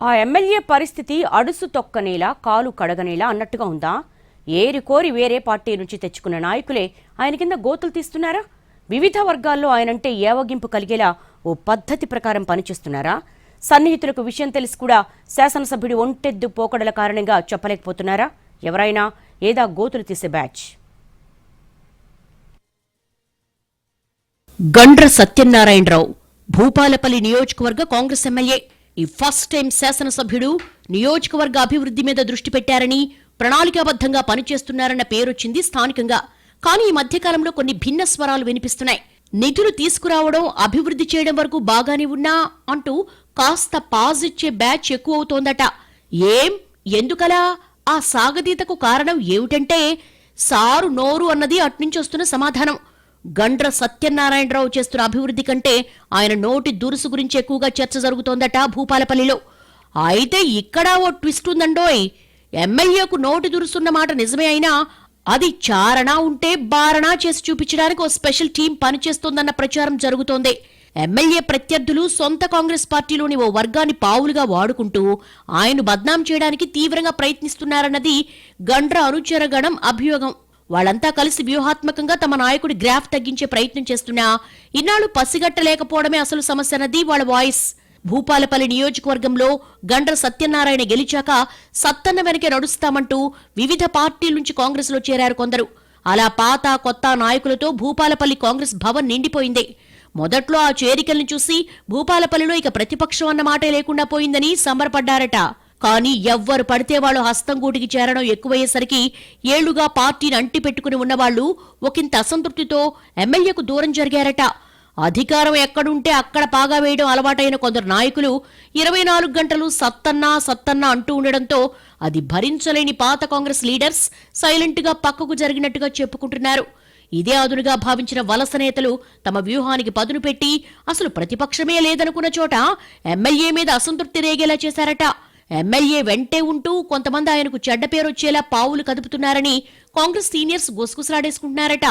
ఆ ఎమ్మెల్యే పరిస్థితి అడుసు తొక్కనేలా కాలు కడగనేలా అన్నట్టుగా ఉందా? ఏరి కోరి వేరే పార్టీ నుంచి తెచ్చుకున్న నాయకులే ఆయన కింద గోతులు తీస్తున్నారా? వివిధ వర్గాల్లో ఆయనంటే ఏవగింపు కలిగేలా ఓ పద్ధతి ప్రకారం పనిచేస్తున్నారా? సన్నిహితులకు విషయం తెలిసి కూడా శాసనసభ్యుడి ఒంటెద్దు పోకడల కారణంగా చెప్పలేకపోతున్నారా? ఎవరైనా ఏదా గోతులు తీసే బ్యాచ్? గండ్ర సత్యనారాయణరావు భూపాలపల్లి నియోజకవర్గ కాంగ్రెస్ ఎమ్మెల్యే. ఈ ఫస్ట్ టైం శాసనసభ్యుడు నియోజకవర్గ అభివృద్ధి మీద దృష్టి పెట్టారని ప్రణాళికాబద్ధంగా పనిచేస్తున్నారన్న పేరొచ్చింది స్థానికంగా. కానీ ఈ మధ్యకాలంలో కొన్ని భిన్న స్వరాలు వినిపిస్తున్నాయి. నిధులు తీసుకురావడం అభివృద్ధి చేయడం వరకు బాగానే ఉన్నా అంటూ కాస్త పాజ్ ఇచ్చే బ్యాచ్ ఎక్కువ అవుతోందట ఏం? ఎందుకలా? ఆ సాగదీతకు కారణం ఏమిటంటే సారు నోరు అన్నది అట్నుంచి వస్తున్న సమాధానం. గండ్ర సత్యనారాయణరావు చేస్తున్న అభివృద్ధి కంటే ఆయన నోటి దురుసు గురించి ఎక్కువగా చర్చ జరుగుతోందట భూపాలపల్లిలో. అయితే ఇక్కడ ఓ ట్విస్ట్ ఉందండోయ్. ఎమ్మెల్యేకు నోటి దురుసున్న మాట నిజమే అయినా అది చారణ ఉంటే బారణ చేసి చూపించడానికి ఓ స్పెషల్ టీం పనిచేస్తోందన్న ప్రచారం జరుగుతోంది. ఎమ్మెల్యే ప్రత్యర్థులు సొంత కాంగ్రెస్ పార్టీలోని ఓ వర్గాన్ని పావులుగా వాడుకుంటూ ఆయన బద్నాం చేయడానికి తీవ్రంగా ప్రయత్నిస్తున్నారన్నది గండ్ర అనుచరగణం అభియోగం. వాళ్ళంతా కలిసి వ్యూహాత్మకంగా తమ నాయకుడి గ్రాఫ్ తగ్గించే ప్రయత్నం చేస్తున్నా ఇన్నాళ్ళు పసిగట్టలేకపోవడమే అసలు సమస్య అన్నది వాళ్ళ వాయిస్. భూపాలపల్లి నియోజకవర్గంలో గండ్ర సత్యనారాయణ గెలిచాక సత్తన్న వెనకే నడుస్తామంటూ వివిధ పార్టీల నుంచి కాంగ్రెస్లో చేరారు కొందరు. అలా పాత కొత్త నాయకులతో భూపాలపల్లి కాంగ్రెస్ భవన్ నిండిపోయింది. మొదట్లో ఆ చేరికల్ని చూసి భూపాలపల్లిలో ఇక ప్రతిపక్షం అన్న మాటే లేకుండా పోయిందని సంబరపడ్డారట. కానీ ఎవ్వరు పడితే వాళ్ళు హస్తం గూటికి చేరడం ఎక్కువయ్యేసరికి ఏళ్ళుగా పార్టీని అంటి పెట్టుకుని ఉన్నవాళ్ళు ఒకంత అసంతృప్తితో ఎమ్మెల్యేకు దూరం జరిగారట. అధికారం ఎక్కడుంటే అక్కడ పాగా వేయడం అలవాటైన కొందరు నాయకులు ఇరవై నాలుగు గంటలు సత్తన్నా సత్తన్నా అంటూ ఉండడంతో అది భరించలేని పాత కాంగ్రెస్ లీడర్స్ సైలెంట్గా పక్కకు జరిగినట్టుగా చెప్పుకుంటున్నారు. ఇదే అదునుగా భావించిన వలస నేతలు తమ వ్యూహానికి పదును పెట్టి అసలు ప్రతిపక్షమే లేదనుకున్న చోట ఎమ్మెల్యే మీద అసంతృప్తి రేగేలా చేశారట. ఎమ్మెల్యే వెంటే ఉంటూ కొంతమంది ఆయనకు చెడ్డ పేరొచ్చేలా పావులు కదుపుతున్నారని కాంగ్రెస్ సీనియర్స్ గుసగుసలాడేసుకుంటున్నారట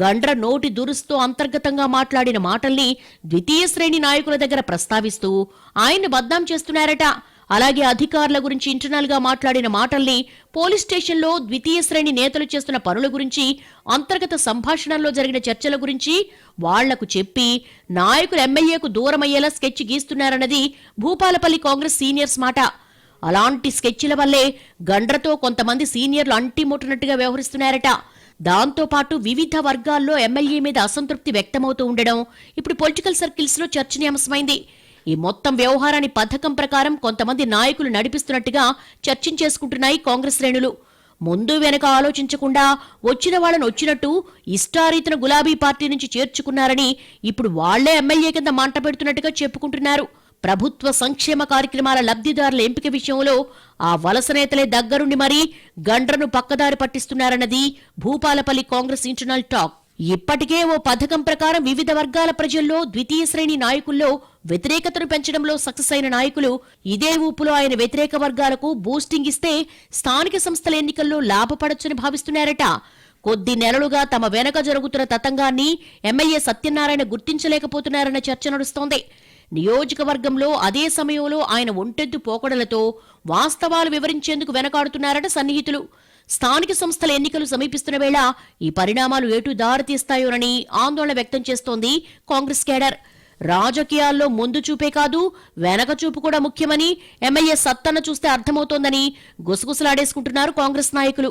గండ్ర నోటి దురుస్తో అంతర్గతంగా మాట్లాడిన మాటల్ని ద్వితీయ శ్రేణి నాయకుల దగ్గర ప్రస్తావిస్తూ ఆయన్ని బద్నాం చేస్తున్నారట. అలాగే అధికారుల గురించి ఇంటర్నల్గా మాట్లాడిన మాటల్ని పోలీస్ స్టేషన్లో ద్వితీయ శ్రేణి నేతలు చేస్తున్న పనుల గురించి అంతర్గత సంభాషణల్లో జరిగిన చర్చల గురించి వాళ్ళకు చెప్పి నాయకులు ఎమ్మెల్యేకు దూరమయ్యేలా స్కెచ్ గీస్తున్నారన్నది భూపాలపల్లి కాంగ్రెస్ సీనియర్స్ మాట. అలాంటి స్కెచ్ల వల్లే గండ్రతో కొంతమంది సీనియర్లు అంటిముట్టనట్టుగా వ్యవహరిస్తున్నారట. దాంతో పాటు వివిధ వర్గాల్లో ఎమ్మెల్యే మీద అసంతృప్తి వ్యక్తమవుతూ ఉండడం ఇప్పుడు పొలిటికల్ సర్కిల్స్లో చర్చనీయాంశమైంది. ఈ మొత్తం వ్యవహారాన్ని పథకం ప్రకారం కొంతమంది నాయకులు నడిపిస్తున్నట్టుగా చర్చించేసుకుంటున్నాయి కాంగ్రెస్ శ్రేణులు. ముందు వెనక ఆలోచించకుండా వచ్చిన వాళ్ళని వచ్చినట్టు ఇష్టారీతన గులాబీ పార్టీ నుంచి చేర్చుకున్నారని ఇప్పుడు వాళ్ళే ఎమ్మెల్యే కింద మంట పెడుతున్నట్టుగా చెప్పుకుంటున్నారు. ప్రభుత్వ సంక్షేమ కార్యక్రమాల లబ్ధిదారుల ఎంపిక విషయంలో ఆ వలస నేతలే దగ్గరుండి మరీ గండ్రను పక్కదారి పట్టిస్తున్నారన్నది భూపాలపల్లి కాంగ్రెస్ ఇంటర్నల్ టాక్. ఇప్పటికే ఓ పథకం ప్రకారం వివిధ వర్గాల ప్రజల్లో ద్వితీయ శ్రేణి నాయకుల్లో వ్యతిరేకతను పెంచడంలో సక్సెస్ అయిన నాయకులు ఇదే ఊపులో ఆయన వ్యతిరేక వర్గాలకు బూస్టింగ్ ఇస్తే స్థానిక సంస్థల ఎన్నికల్లో లాభపడొచ్చని భావిస్తున్నారట. కొద్ది నెలలుగా తమ వెనక జరుగుతున్న తతంగాన్ని ఎమ్మెల్యే సత్యనారాయణ గుర్తించలేకపోతున్నారన్న చర్చ నడుస్తోంది. నియోజకవర్గంలో అదే సమయంలో ఆయన ఒంటెద్దు పోకడలతో వాస్తవాలు వివరించేందుకు వెనకాడుతున్నారట సన్నిహితులు. స్థానిక సంస్థల ఎన్నికలు సమీపిస్తున్న వేళ ఈ పరిణామాలు ఎటు దారితీస్తాయోనని ఆందోళన వ్యక్తం చేస్తోంది కాంగ్రెస్ కేడర్. రాజకీయాల్లో ముందు చూపే కాదు వెనక చూపు కూడా ముఖ్యమని ఎమ్మెల్యే సత్తన్న చూస్తే అర్థమవుతోందని గుసగుసలాడేసుకుంటున్నారు కాంగ్రెస్ నాయకులు.